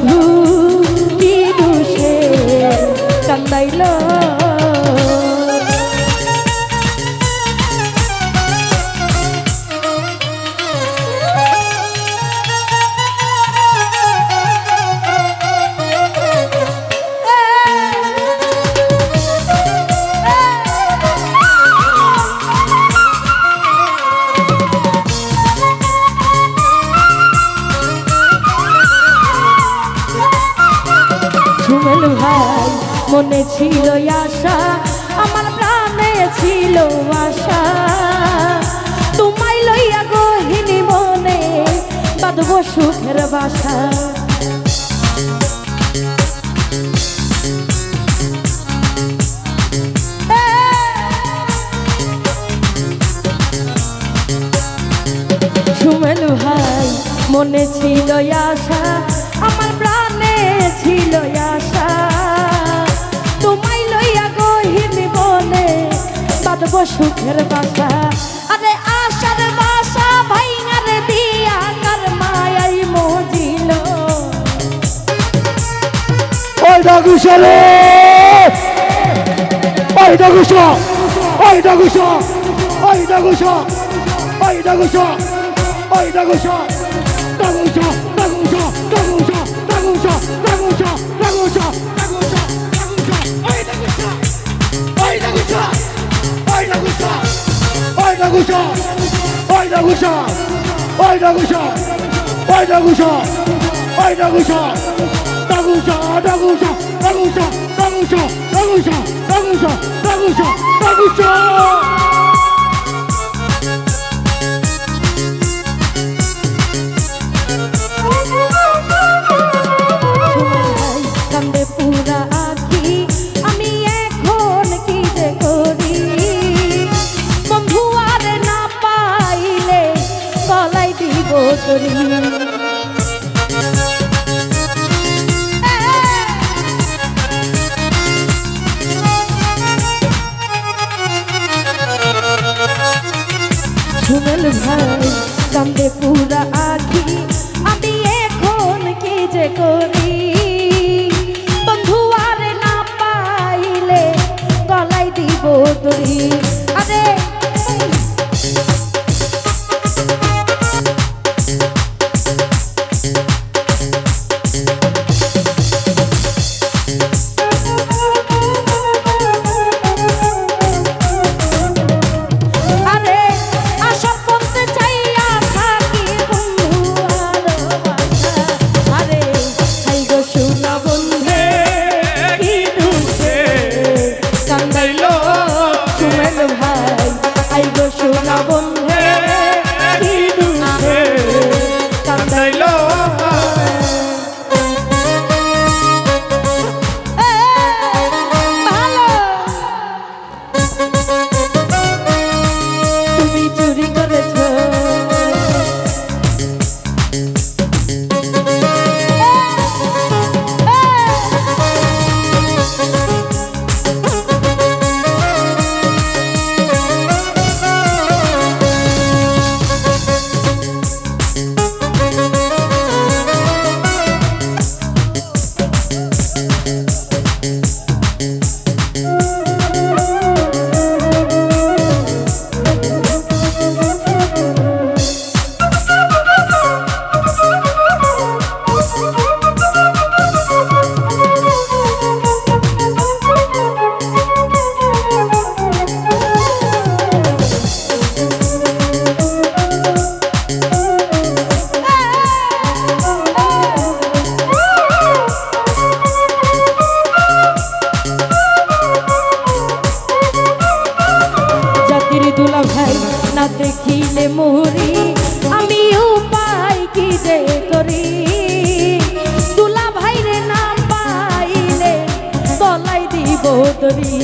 বন্ধু কি দুষে কান্দাইল। মনে ছিল আশা, আমার প্রাণে ছিল আশা। তোমায় লইয়া গহিনী মনে বাঁধব সুখের বাসা। মনে ছিল আশা সুখের বাসা। আরে আশার বাসা ভাইঙার দিয়া কার মায়াই মজিল। ওই ডাকুশালে ওই ডাকুশা ওই ডাকুশা ওই ডাকুশা ওই ডাকুশা ওই ডাকুশা ডাকুশা ওই ডাকুশা ওই ডাকুশা ওই ডাকুশা ওই ডাকুশা ওই ডাকুশা ডাকুশা ডাকুশা ডাকুশা ডাকুশা ডাকুশা ডাকুশা ডাকুশা ভাই কান্দে পুরা আখি। আমি এখন কি যে করি? বন্ধু আর না পাইলে গলাই দিব দড়ি। বন্ধে দেখিলে মরি, আমি উপায় কি যে করি? দুলা ভাইরে না পাইলে তলাই দিব দরি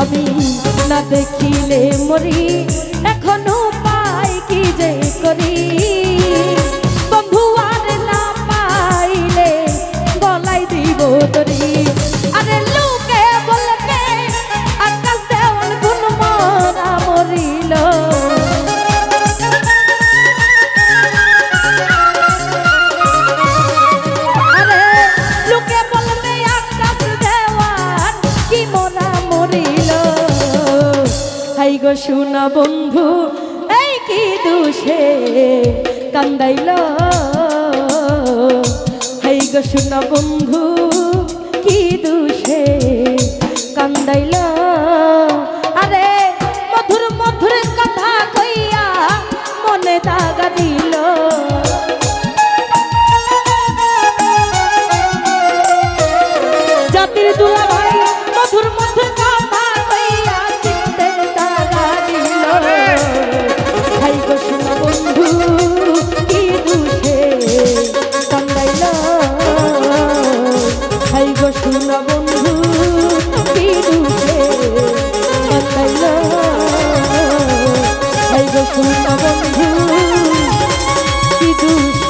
আমি না দেখিলে মরি, এখনও শোনা বন্ধু এই কি দোষে কান্দাইল? হাই গো শোনা বন্ধু কি দোষে কান্দাইল? বন্ধু কি